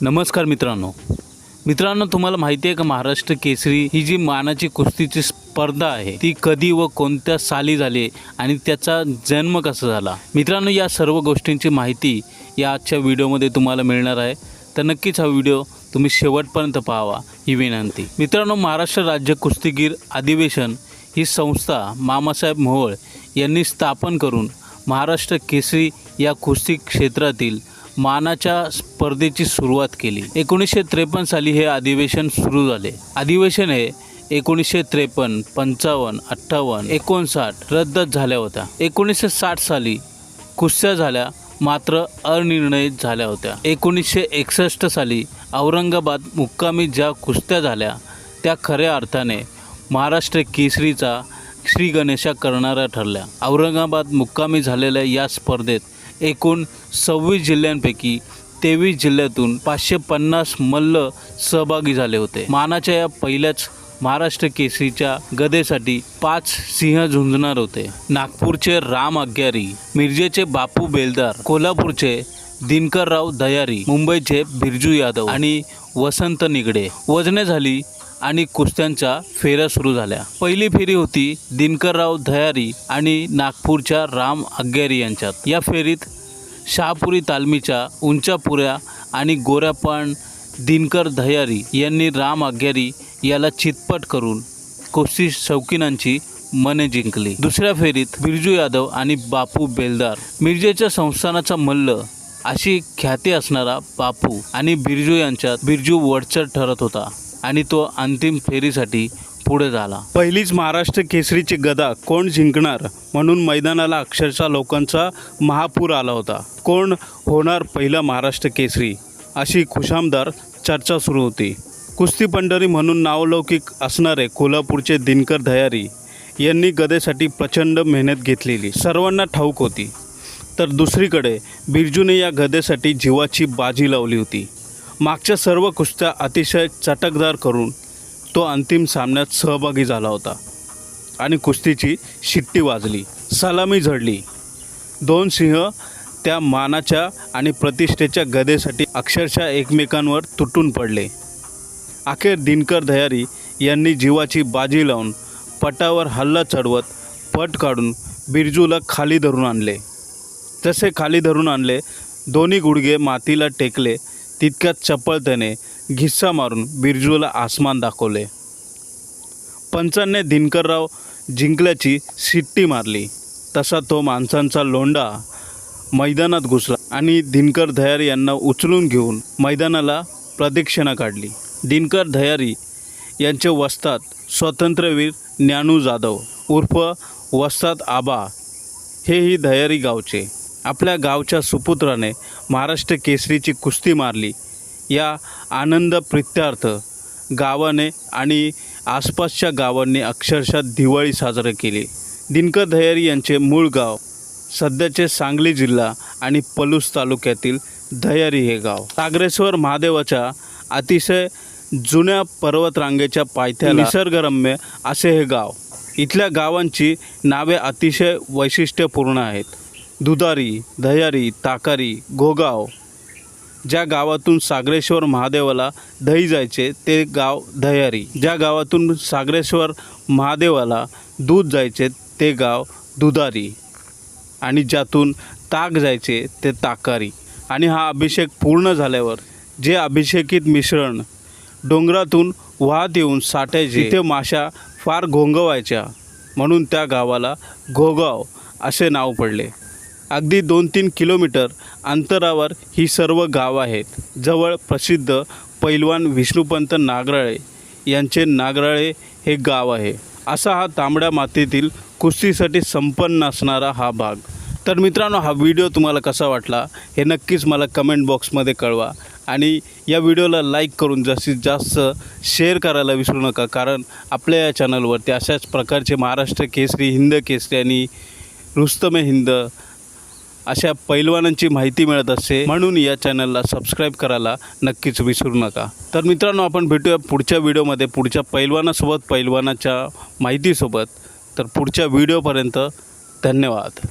नमस्कार मित्रांनो. मित्रांनो तुम्हाला माहिती आहे का महाराष्ट्र केसरी ही जी मानाची कुस्तीची स्पर्धा आहे ती कधी व कोणत्या साली झाली आणि त्याचा जन्म कसा झाला? मित्रांनो या सर्व गोष्टींची माहिती या आजच्या व्हिडिओमध्ये तुम्हाला मिळणार आहे. तर नक्कीच हा व्हिडिओ तुम्ही शेवटपर्यंत पाहावा ही विनंती. मित्रांनो महाराष्ट्र राज्य कुस्तीगीर अधिवेशन ही संस्था मामासाहेब मोहोळ यांनी स्थापन करून महाराष्ट्र केसरी या कुस्ती क्षेत्रातील मानाच्या स्पर्धेची सुरुवात केली. एकोणीसशे त्रेपन्न साली हे अधिवेशन सुरू झाले. अधिवेशन हे एकोणीसशे त्रेपन्न पंचावन्न अठ्ठावन्न एकोणसाठ रद्द झाल्या होत्या. एकोणीसशे साठ साली कुस्त्या झाल्या मात्र अनिर्णयित झाल्या होत्या. एकोणीसशे एकसष्ट साली औरंगाबाद मुक्कामी ज्या कुस्त्या झाल्या त्या खऱ्या अर्थाने महाराष्ट्र केसरीचा श्री गणेशा करणाऱ्या ठरल्या. औरंगाबाद मुक्कामी झालेल्या या स्पर्धेत एकूण सव्वीस जिल्ह्यांपैकी तेवीस जिल्ह्यातून पाचशे पन्नास मल्ल सहभागी झाले होते. मानाच्या या पहिल्याच महाराष्ट्र केसरीच्या गदेसाठी पाच सिंह झुंजणार होते. नागपूरचे राम अग्यारी मिरजेचे बापू बेलदार कोल्हापूरचे दिनकरराव दयारी मुंबईचे बिरजू यादव आणि वसंत निगडे. वजने झाली आणि कुस्त्यांच्या फेऱ्या सुरू झाल्या. पहिली फेरी होती दिनकरराव दयारी आणि नागपूरच्या राम अग्यारी यांच्यात. या फेरीत शहापुरी तालमीच्या उंचापुऱ्या आणि गोऱ्यापान दिनकर दयारी यांनी राम अग्यारी याला चितपट करून कुस्ती शौकीनांची मने जिंकली. दुसऱ्या फेरीत बिरजू यादव आणि बापू बेलदार. मिरजेच्या संस्थानाचा मल्ल अशी ख्याती असणारा बापू आणि बिरजू यांच्यात बिरजू वडचर ठरत होता. आणि तो अंतिम फेरीसाठी पुढे झाला. पहिलीच महाराष्ट्र केसरीची गदा कोण जिंकणार? म्हणून मैदानाला अक्षरशः लोकांचा महापूर आला होता. कोण होणार पहिला महाराष्ट्र केसरी? अशी खुशामदार चर्चा सुरू होती. कुस्ती पंढरी म्हणून नावलौकिक असणारे कोल्हापूरचे दिनकर दयारी यांनी गदेसाठी प्रचंड मेहनत घेतलेली. सर्वांना ठाऊक होती. तर दुसरीकडे बिरजूने या गदेसाठी जीवाची बाजी लावली होती. मागच्या सर्व कुस्त्या अतिशय चटकदार करून तो अंतिम सामन्यात सहभागी झाला होता. आणि कुस्तीची शिट्टी वाजली सलामी झडली. दोन सिंह त्या मानाच्या आणि प्रतिष्ठेच्या गदेसाठी अक्षरशः एकमेकांवर तुटून पडले. अखेर दिनकर दयारी यांनी जीवाची बाजी लावून पटावर हल्ला चढवत पट काढून बिरजूला खाली धरून आणले. जसे खाली धरून आणले दोन्ही गुडघे मातीला टेकले तितक्यात चपळतेने घिस्सा मारून बिरजूला आसमान दाखवले. पंचांनी दिनकरराव जिंकल्याची शिट्टी मारली. तसा तो माणसांचा लोंडा मैदानात घुसला आणि दिनकर दयारी यांना उचलून घेऊन मैदानाला प्रदक्षिणा काढली. दिनकर दयारी यांचे वस्तात स्वातंत्र्यवीर ज्ञानू जाधव उर्फ वस्तात आबा हेही धयारी गावचे. आपल्या गावच्या सुपुत्राने महाराष्ट्र केसरीची कुस्ती मारली. या आनंद प्रित्यार्थ गावाने आणि आसपासच्या गावांनी अक्षरशः दिवाळी साजरी केली. दिनकर दयारी यांचे मूळ गाव सध्याचे सांगली जिल्हा आणि पलूस तालुक्यातील दयारी हे गाव. सागरेश्वर महादेवाच्या अतिशय जुन्या पर्वतरांगेच्या पायथ्या निसर्गरम्य असे हे गाव. इथल्या गावांची नावे अतिशय वैशिष्ट्यपूर्ण आहेत. दुधारी दह्यारी ताकारी गोगाव ज्या गावातून सागरेश्वर महादेवाला दही जायचे ते गाव दह्यारी. ज्या गावातून सागरेश्वर महादेवाला दूध जायचे ते गाव दुधारी. आणि ज्यातून ताक जायचे ते ताकारी. आणि हा अभिषेक पूर्ण झाल्यावर जे अभिषेकित मिश्रण डोंगरातून वाहत येऊन साठायचे तिथे माशा फार घोंगवायच्या म्हणून त्या गावाला घोगाव असे नाव पडले. अगदी दोन तीन किलोमीटर अंतरावर ही सर्व गावं आहेत. जवळ प्रसिद्ध पैलवान विष्णुपंत नागराळे यांचे नागराळे हे गाव आहे. असा हा तांबड्या मातीतील कुस्तीसाठी संपन्न असणारा हा भाग. तर मित्रांनो हा व्हिडिओ तुम्हाला कसा वाटला हे नक्कीच मला कमेंट बॉक्समध्ये कळवा आणि या व्हिडिओला लाईक करून जास्तीत जास्त शेअर करायला विसरू नका कारण आपल्या या चॅनलवरती अशाच प्रकारचे महाराष्ट्र केसरी हिंद केसरी आणि रुस्तमे हिंद अशा पैलवानांची माहिती मिळत असते म्हणून या चॅनलला सबस्क्राईब करायला नक्कीच विसरू नका. तर मित्रांनो आपण भेटूया पुढच्या व्हिडिओमध्ये. पुढच्या पैलवानासोबत पैलवानाच्या माहितीसोबत. तर पुढच्या व्हिडिओपर्यंत धन्यवाद.